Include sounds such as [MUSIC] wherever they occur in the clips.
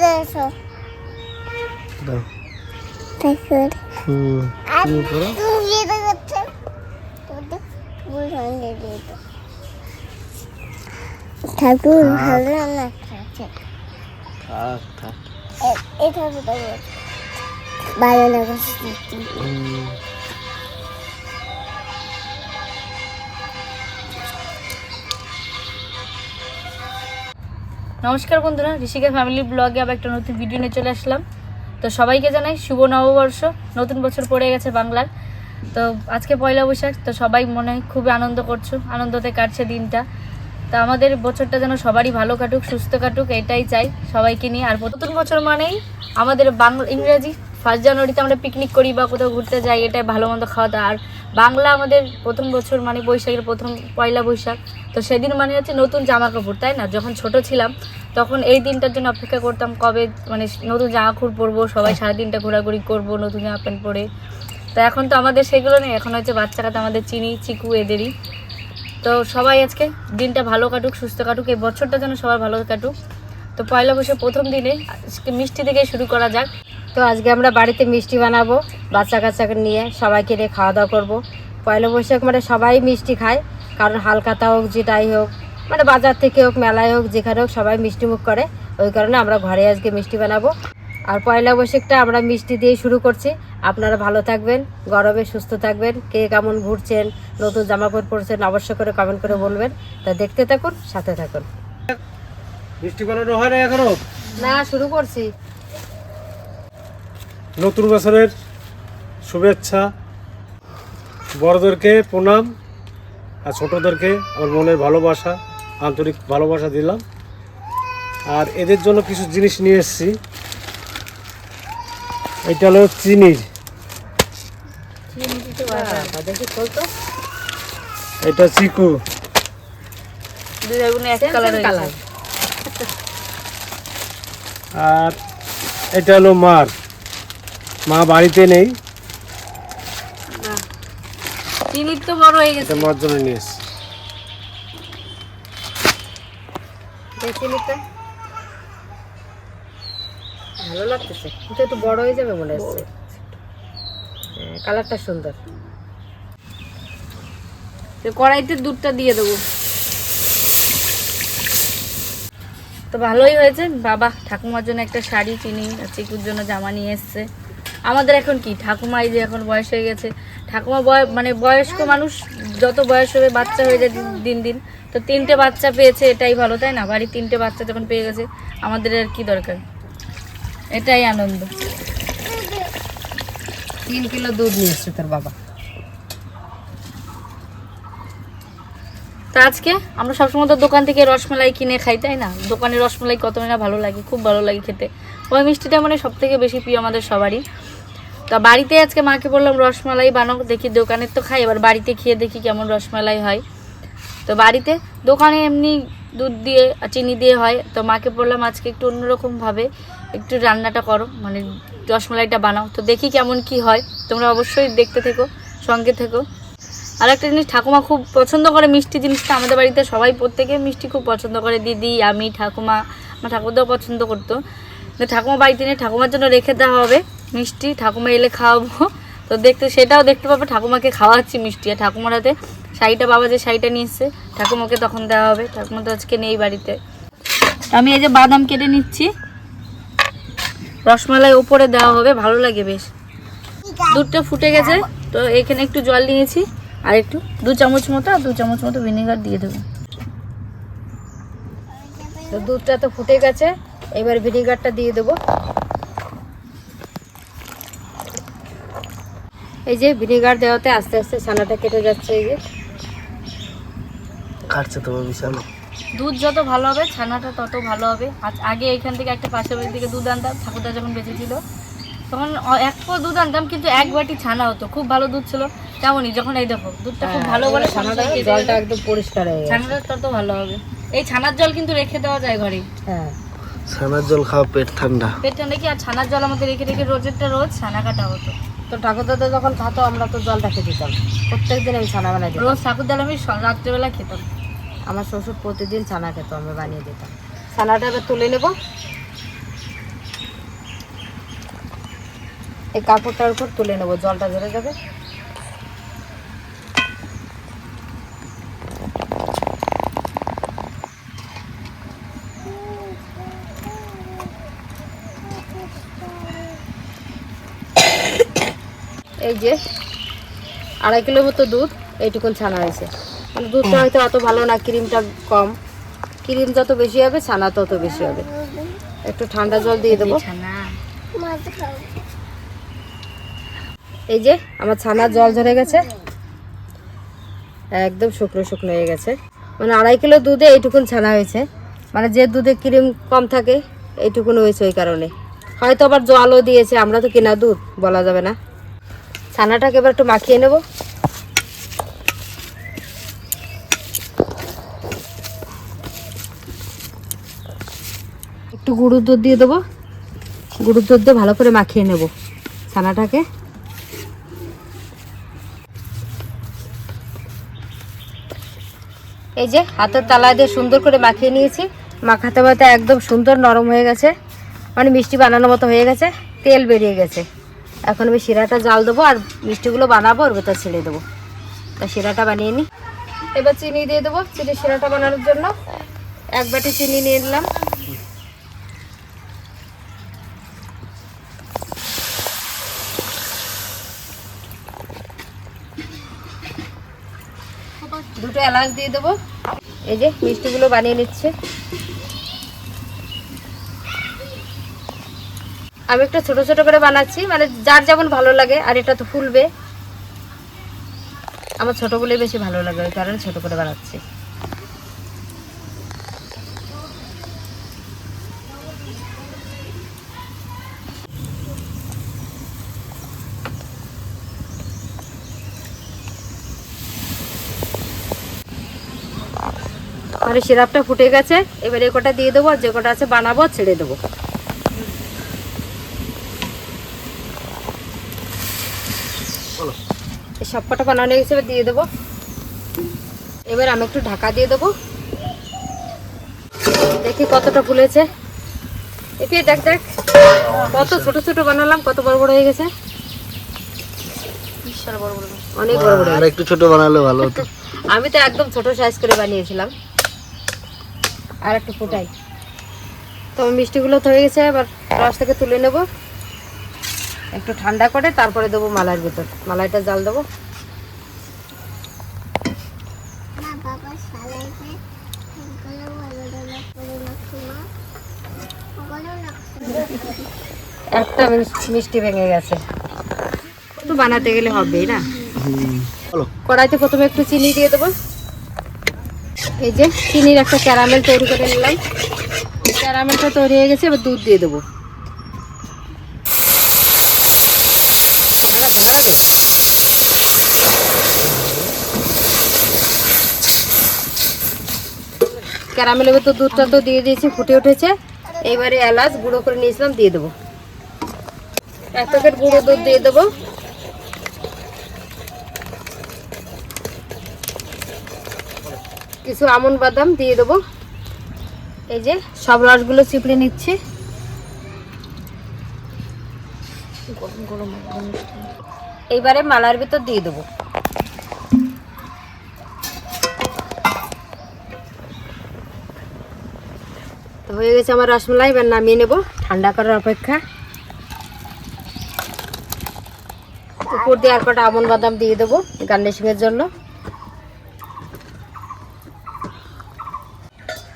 দিয়ে দাও। ঠাকুর ভালো করেছে। থাক থাক। ভালো লাগছে নমস্কার বন্ধুরা ঋষিকা ফ্যামিলি ব্লগে আবার একটা নতুন ভিডিও নিয়ে চলে আসলাম। তো সবাইকে জানাই শুভ নববর্ষ। নতুন বছর পড়ে গেছে বাংলার। তো আজকে পয়লা বৈশাখ, তো সবাই মনে হয় খুবই আনন্দ করছ, আনন্দতে কাটছে দিনটা। তো আমাদের বছরটা যেন সবারই ভালো কাটুক, সুস্থ কাটুক, এটাই চাই সবাইকে নিয়ে। আর নতুন বছর মানেই আমাদের বাংলা, ইংরেজি ফার্স্ট জানুয়ারিতে আমরা পিকনিক করি বা কোথাও ঘুরতে যাই, এটাই ভালো মন্দ খাওয়া দাওয়া। আর বাংলা আমাদের প্রথম বছর মানে বৈশাখের প্রথম পয়লা বৈশাখ, তো সেদিন মানে হচ্ছে নতুন জামা কাপড় তাই না? যখন ছোট ছিলাম, তখন এই দিনটার জন্য অপেক্ষা করতাম কবে মানে নতুন জামা কাপড় পরবো, সবাই সারাদিনটা ঘোরাঘুরি করব, নতুন জামা প্যান্ট পরে। তো এখন তো আমাদের সেগুলো নেই, এখন হচ্ছে বাচ্চারা তো আমাদের চিনি, চিকু এদেরই। তো সবাই আজকে দিনটা ভালো কাটুক, সুস্থ কাটুক, এই বছরটা যেন সবার ভালো কাটুক। তো পয়লা বৈশাখ প্রথম দিনে, আজকে মিষ্টি থেকে শুরু করা যাক। তো আজকে আমরা বাড়িতে মিষ্টি বানাবো বাচ্চা কাচ্চাকে নিয়ে সবাইকে নিয়ে খাওয়া দাওয়া করব। পয়লা বৈশাখ মানে সবাই মিষ্টি খায় কারণ হালকাতা হোক যেটাই হোক মানে বাজার থেকে হোক মেলায় হোক যেখানে হোক সবাই মিষ্টি মুখ করে। ওই কারণে আমরা ঘরে আজকে মিষ্টি বানাবো। আর পয়লা বৈশাখটা আমরা মিষ্টি দিয়ে শুরু করছি। আপনারা ভালো থাকবেন গরমে সুস্থ থাকবেন কে কেমন ঘুরছেন নতুন জামা কাপড় পরছেন অবশ্যই করে কমেন্ট করে বলবেন। তা দেখতে থাকুন সাথে থাকুন। মিষ্টি বানানো হয় না এখনও? না শুরু করছি। নতুন বছরের শুভেচ্ছা। বড়দেরকে প্রণাম আর ছোটদেরকে আমার মনের ভালোবাসা আন্তরিক ভালোবাসা দিলাম। আর এদের জন্য কিছু জিনিস নিয়ে এসেছি। এটা হলো চিনির দেখি এটা চিকু। আর এটা হলো মার। মা বাড়িতে নেই। তো বড় হয়ে গেছে। এটা জন্য নিয়ে এসেছি। দেখি নিতে ভালো লাগতেছে। কিন্তু একটু বড় হয়ে যাবে মনে হচ্ছে। হ্যাঁ, কালারটা সুন্দর। কড়াইতে দুধটা দিয়ে দেবো। তো ভালোই হয়েছে। বাবা ঠাকুমার জন্য একটা শাড়ি চিনি চিকুর জন্য জামা নিয়ে এসছে। আমাদের এখন কি? ঠাকুমা এই যে এখন বয়স হয়ে গেছে। ঠাকুমা বয় মানে বয়স্ক মানুষ যত বয়স হবে বাচ্চা হয়ে যায় দিন- দিন। দিন তো তিনটে বাচ্চা পেয়েছে এটাই ভালো তাই না? বাড়ির তিনটে বাচ্চা যখন পেয়ে গেছে আমাদের আর কি দরকার? এটাই আনন্দ। তিন কিলো দুধ নিয়ে এসছে তোর বাবা। তা আজকে আমরা সবসময় তো দোকান থেকে রসমালাই কিনে খাই তাই না? দোকানে রসমালাই কত না ভালো লাগে খুব ভালো লাগে খেতে। ওই মিষ্টিটা মানে সব থেকে বেশি প্রিয় আমাদের সবারই। তা বাড়িতে আজকে মাকে বললাম রসমালাই বানাও, দেখি দোকানের তো খাই, এবার বাড়িতে খেয়ে দেখি কেমন রসমালাই হয়। তো বাড়িতে দোকানে এমনি দুধ দিয়ে, চিনি দিয়ে হয়, তো মাকে বললাম আজকে একটু অন্যরকমভাবে একটু রান্নাটা করো মানে রসমালাইটা বানাও, তো দেখি কেমন কি হয়, তোমরা অবশ্যই দেখতে থেকো, সঙ্গে থেকো। আর একটা জিনিস, ঠাকুমা খুব পছন্দ করে মিষ্টি জিনিসটা, আমাদের বাড়িতে সবাই প্রত্যেকে মিষ্টি খুব পছন্দ করে, দিদি, আমি, ঠাকুমা, আমার ঠাকুরদাও পছন্দ করতো। ঠাকুমা বাড়িতে নিয়ে ঠাকুমার জন্য রেখে দেওয়া হবে মিষ্টি, ঠাকুমা এলে খাওয়াবো। তো দেখতে সেটাও দেখতে পাবে, ঠাকুমাকে খাওয়াচ্ছি মিষ্টি। আর ঠাকুমার হাতে শাড়িটা, বাবা যে শাড়িটা নিয়ে ঠাকুমাকে তখন দেওয়া হবে। ঠাকুমা তো আজকে নেই বাড়িতে। আমি এই যে বাদাম কেটে নিচ্ছি। রসমালাই ওপরে দেওয়া হবে, ভালো লাগে বেশ। দুধটা ফুটে গেছে, তো এখানে একটু জল নিয়েছি। আর একটু দু চামচ মতো, আর দু চামচ মতো ভিনেগার দিয়ে দেবো। তো দুধটা তো ফুটে গেছে। এবার ভিনিগারটা দিয়ে দেবো। এই যে ভিনিগার দেওয়াতে আস্তে আস্তে ছানাটা কেটে যাচ্ছে এই যে। কাটছে তোমার বিশাল দুধ যত ভালো হবে ছানাটা তত ভালো হবে। আজ আগে এখান থেকে একটা পাশের বাড়ি থেকে দুধ আনতাম ঠাকুরদা যখন বেঁচে ছিল তখন এক পো দুধ আনতাম কিন্তু এক বাটি ছানা হতো। খুব ভালো দুধ ছিল। তেমনই যখন এই দেখো দুধটা খুব ভালো বলে ছানাটা জলটা একদম পরিষ্কার হয়ে ছানাটা তত ভালো হবে। এই ছানার জল কিন্তু রেখে দেওয়া যায় ঘরে। হ্যাঁ। ছানার জল খাওয়া পেট ঠান্ডা। পেটটা কি? আর ছানার জল আমাদের রেখে রেখে রোজেরটা রোজ ছানা কাটা হতো। তো ঠাকুর দাদা যখন খাতো আমরা তো জল রেখে দিতাম। প্রত্যেক দিন আমি ছানা বানাই দিতাম। রোজ ঠাকুর ডাল আমি স- রাত্রেবেলা খেতাম। আমার শ্বশুর প্রতিদিন ছানা খেত আমি বানিয়ে দিতাম। ছানাটা এবার তুলে নেব। এই কাপড়টার উপর তুলে নেব জলটা ঝরে যাবে। এই যে আড়াই কিলোর মতো দুধ, এইটুকুন ছানা হয়েছে। মানে দুধটা হয়তো অত ভালো না, ক্রিমটা কম। ক্রিম যত বেশি হবে, ছানা তত বেশি হবে। একটু ঠান্ডা জল দিয়ে দেবো। এই যে আমার ছানার জল ঝরে গেছে। একদম শুকনো শুকনো হয়ে গেছে। মানে আড়াই কিলো দুধে এইটুকুন ছানা হয়েছে। মানে যে দুধে ক্রিম কম থাকে, এইটুকুন হয়েছে ওই কারণে। হয়তো আবার জলও দিয়েছে, আমরা তো কেনা দুধ, বলা যাবে না। ছানাটাকে এবার একটু মাখিয়ে নেব। একটু গুঁড়োর দুধ দিয়ে দেবো। গুঁড়োর দুধ দিয়ে ভালো করে মাখিয়ে নেব ছানাটাকে। এই যে হাতের তালা দিয়ে সুন্দর করে মাখিয়ে নিয়েছি। মাখাতে মাখাতে একদম সুন্দর নরম হয়ে গেছে। মানে মিষ্টি বানানোর মতো হয়ে গেছে। তেল বেরিয়ে গেছে। এখন আমি শিরাটা জাল দেবো আর মিষ্টিগুলো বানাবো, ওর ভেতর ছেড়ে দেবো। তা শিরাটা বানিয়ে নিই এবার চিনি দিয়ে দেবো চিনি শিরাটা বানানোর জন্য। এক বাটি চিনি নিয়ে নিলাম। দুটো এলাচ দিয়ে দেবো। এই যে মিষ্টিগুলো বানিয়ে নিচ্ছে। আমি একটু ছোট ছোট করে বানাচ্ছি মানে যার যেমন ভালো লাগে, আর এটা তো ফুলবে। আমার ছোট বলে বেশি ভালো লাগে, ওই কারণে ছোট করে বানাচ্ছি। মানে সিরাপটা ফুটে গেছে, এবার কটা দিয়ে দেবো, আর যে কটা আছে বানাবো, ছেড়ে দেবো। সব কটা বানানো হয়ে গেছে এবার দিয়ে দেবো। এবার আমি একটু ঢাকা দিয়ে দেবো। দেখি কতটা ফুলেছে। এটি দেখ দেখ। কত ছোট ছোট বানালাম কত বড় বড় হয়ে গেছে। বিশাল বড় বড় অনেক বড় বড়। আর একটু ছোট বানালে ভালো হতো। [LAUGHS] আমি তো একদম ছোট সাইজ করে বানিয়েছিলাম। আর একটু ফুটাই। তো মিষ্টিগুলো তো হয়ে গেছে এবার রস থেকে তুলে নেব। একটু ঠান্ডা করে তারপরে দেবো মালাইয়ের ভিতর। মালাইটা জাল দেবো। [LAUGHS] একটা মিষ্টি ভেঙে গেছে। তো বানাতে গেলে হবেই না? কড়াইতে প্রথমে একটু চিনি দিয়ে দেবো। এই যে চিনির একটা ক্যারামেল তৈরি করে নিলাম। ক্যারামেলটা তৈরি হয়ে গেছে এবার দুধ দিয়ে দেবো ঠান্ডাটা ভালো লাগে ক্যারামেলের ভেতর দুধটা তো দিয়ে দিয়েছি, ফুটে উঠেছে। এবারে এলাচ গুঁড়ো করে নিয়েছিলাম, দিয়ে দেবো। এক প্যাকেট গুঁড়ো দুধ দিয়ে দেবো। কিছু আমন বাদাম দিয়ে দেবো। এই যে সব রসগুলো চিপড়ে নিচ্ছি। এইবারে মালার ভিতর দিয়ে দেবো। তো হয়ে গেছে আমার রসমালাই, এবার নামিয়ে নেব। ঠান্ডা করার অপেক্ষা। উপর দিয়ে আর কটা আমন বাদাম দিয়ে দেবো গার্নিশিংয়ের জন্য।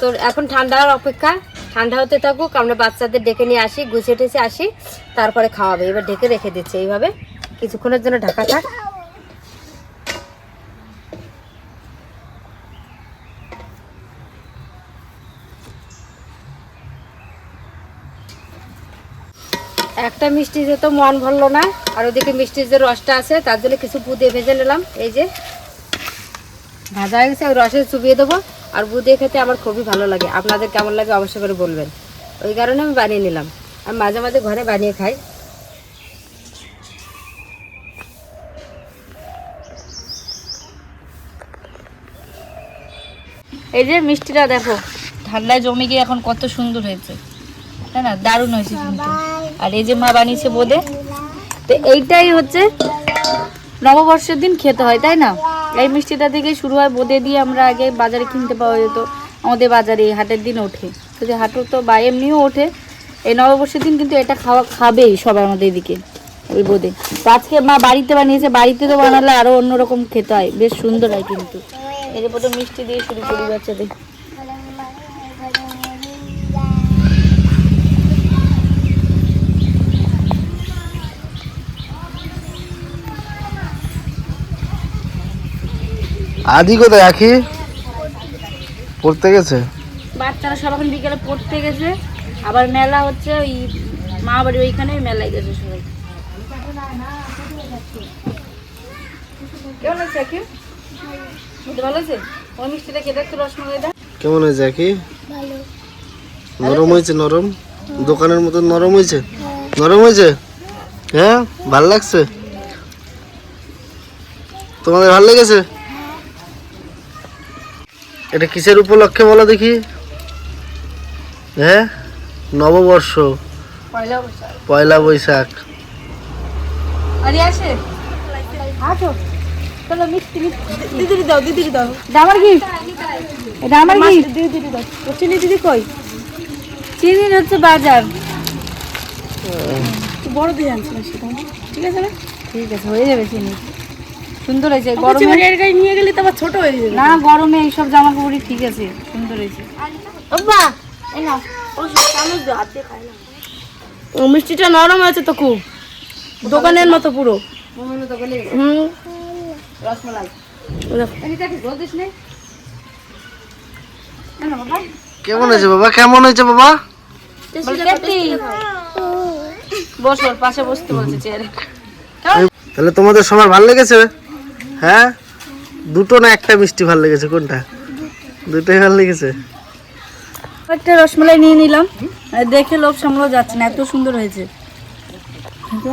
তো এখন ঠান্ডার অপেক্ষা। ঠান্ডা হতে থাকুক, আমরা বাচ্চাদের ডেকে নিয়ে আসি, গুছিয়ে টেছে আসি, তারপরে খাওয়াবে। এবার ঢেকে রেখে দিচ্ছে এইভাবে। কিছুক্ষণের জন্য ঢাকা থাক। একটা মিষ্টি যে তো মন ভরলো না, আর ওদিকে মিষ্টির যে রসটা আছে, তার জন্য কিছু বুদে ভেজে নিলাম। এই যে ভাজা হয়ে গেছে ওই রসে চুবিয়ে দেবো, আর বুদে খেতে আমার খুবই ভালো লাগে। আপনাদের কেমন লাগে অবশ্যই করে বলবেন। ওই কারণে আমি বানিয়ে নিলাম। আর মাঝে মাঝে ঘরে বানিয়ে খাই। এই যে মিষ্টিটা দেখো, ঠান্ডায় জমি গিয়ে এখন কত সুন্দর হয়েছে। তাই না? দারুণ হয়েছে। কিন্তু আর এই যে মা বানিয়েছে বোদে, তো এইটাই হচ্ছে নববর্ষের দিন খেতে হয়, তাই না? এই মিষ্টিটা থেকে শুরু হয়, বোদে দিয়ে আমরা আগে বাজারে কিনতে পাওয়া যেত, আমাদের বাজারে হাটের দিন ওঠে। তো যে হাটও তো বা এমনিও ওঠে, এই নববর্ষের দিন কিন্তু এটা খাওয়া খাবেই সবাই আমাদের এদিকে, ওই বোদে। তো আজকে মা বাড়িতে বানিয়েছে, বাড়িতে তো বানালে আরও অন্যরকম খেতে হয়, বেশ সুন্দর হয় কিন্তু। যে প্রথম মিষ্টি দিয়ে শুরু করি বাচ্চাদের। আদি কোথায় আখি? পড়তে গেছে? বাচ্চারা সব এখন বিকেলে পড়তে গেছে। আবার মেলা হচ্ছে ওই মা বাড়ি ওইখানে মেলায় গেছে সবাই। কেমন আছে কি ভালো আছে? ওই মিষ্টিটা খেতে একটু রসমালাইটা কেমন হয়েছে আখি? নরম হয়েছে নরম? দোকানের মতো নরম হয়েছে? নরম হয়েছে? হ্যাঁ ভালো লাগছে? তোমাদের ভালো লেগেছে? এটা কিসের উপলক্ষে বলো দেখি? হ্যাঁ? নববর্ষ। পয়লা বৈশাখ। পয়লা বৈশাখ। আরে আসে আসো চলো মিষ্টি মিষ্টি। দিদি কই? চিনি হচ্ছে বাজার। বড় দিয়ে আনছিলাম সেটা। ঠিক আছে না? ঠিক আছে হয়ে যাবে চিনি। সুন্দর হয়েছে গরমে নিয়ে গেলে তো আবার ছোট হয়ে যাবে। না গরমে এইসব জামা কাপড়ই ঠিক আছে সুন্দর হয়েছে। বাবা এই নাও। মিষ্টিটা নরম আছে তো খুব। দোকানের মতো পুরো। হুম। রসমালাই। কেমন হয়েছে বাবা? কেমন হয়েছে বাবা? বসো পাশে বসতে বলছে চেয়ারে। তাহলে তোমাদের সবার ভালো লেগেছে? হ্যাঁ? দুটো না একটা মিষ্টি ভালো লেগেছে কোনটা? দুটোই ভালো লেগেছে? একটা রসমালাই নিয়ে নিলাম। আর দেখে লোভ সামলানো যাচ্ছে না এত সুন্দর হয়েছে।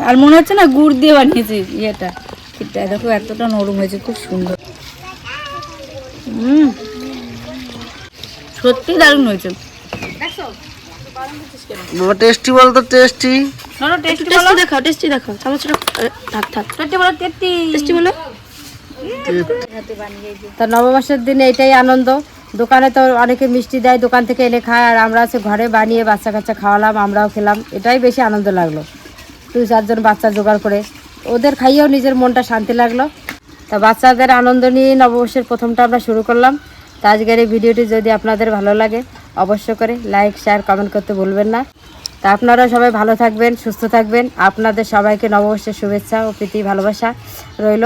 আর মনে হচ্ছে না গুড় দিয়ে বানিয়েছে ইয়েটা ঠিকটা দেখো এতটা নরম হয়েছে খুব সুন্দর। হুম। সত্যি দারুণ হয়েছে। বাবা টেস্টি টেস্টি। টেস্টি বলো। দেখাও টেস্টি দেখাও। চামচটা থাক থাক। টেস্টি বলো টেস্টি। টেস্টি বলো। তা নববর্ষের দিনে এটাই আনন্দ। দোকানে তো অনেকে মিষ্টি দেয়, দোকান থেকে এনে খায়, আর আমরা আছে ঘরে বানিয়ে বাচ্চা কাচ্চা খাওয়ালাম, আমরাও খেলাম। এটাই বেশি আনন্দ লাগল। দুই চারজন বাচ্চা জোগাড় করে। ওদের খাইয়েও নিজের মনটা শান্তি লাগল। তা বাচ্চাদের আনন্দ নিয়ে নববর্ষের প্রথমটা আমরা শুরু করলাম। তা আজকের এই ভিডিওটি যদি আপনাদের ভালো লাগে অবশ্য করে লাইক, শেয়ার, কমেন্ট করতে ভুলবেন না। তা আপনারা সবাই ভালো থাকবেন, সুস্থ থাকবেন। আপনাদের সবাইকে নববর্ষের শুভেচ্ছা ও প্রীতি ভালোবাসা রইল।